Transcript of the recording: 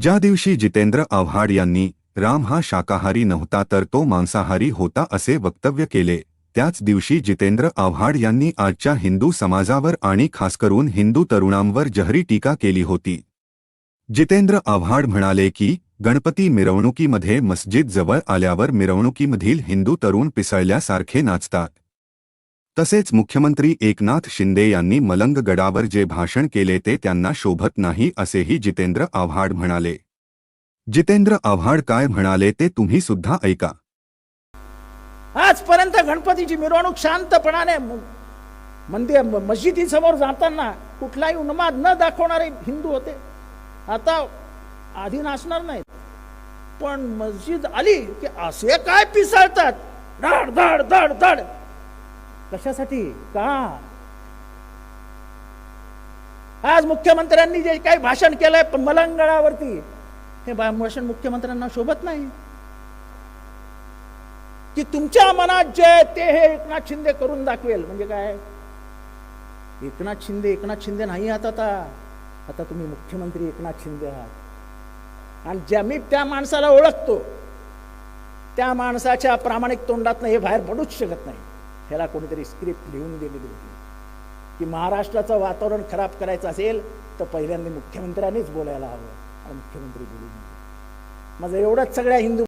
ज्या दिवशी जितेंद्र आव्हाड यांनी राम हा शाकाहारी नव्हता तर तो मांसाहारी होता असे वक्तव्य केले त्याच दिवशी जितेंद्र आव्हाड यांनी आजच्या हिंदू समाजावर आणि खासकरून हिंदू तरुणांवर जहरी टीका केली होती. जितेंद्र आव्हाड म्हणाले की गणपती मिरवणुकीमध्ये मस्जिद जवळ आल्यावर मिरवणुकीमधील हिंदू तरुण पिसळल्यासारखे नाचतात. तसेच मुख्यमंत्री एकनाथ शिंदे यांनी मलंग गडावर जे भाषण केले ते त्यांना शोभत नाही असेही जितेंद्र आव्हाड म्हणाले. जितेंद्र आव्हाड काय म्हणाले ते तुम्ही सुद्धा ऐका. आजपर्यंत गणपतीची मिरवणूक शांतपणाने मंदिर मस्जिदीसमोर जाताना कुठलाही उन्माद न दाखवणारे हिंदू होते. आता आधी नाचणार नाहीत. पण मस्जिद आली की असे काय पिसाळतात. धड धड धड धड. कशासाठी? का? आज मुख्यमंत्र्यांनी जे काही भाषण केलंय मलंगळावरती हे भाषण मुख्यमंत्र्यांना शोभत नाही. की तुमच्या मनात जे ते हे एकनाथ शिंदे करून दाखवेल. म्हणजे काय? एकनाथ शिंदे एकनाथ शिंदे नाही आहात आता. आता तुम्ही मुख्यमंत्री एकनाथ शिंदे आहात. आणि ज्या मी त्या माणसाला ओळखतो. त्या माणसाच्या प्रामाणिक तोंडातनं हे बाहेर पडूच शकत नाही. ह्याला कोणीतरी स्क्रिप्ट लिहून दिलेली होती. की महाराष्ट्राचं वातावरण खराब करायचं असेल तर पहिल्यांदा मुख्यमंत्र्यांनीच बोलायला हवं. आणि मुख्यमंत्री बोलून माझं म्हणजे एवढंच सगळ्या हिंदू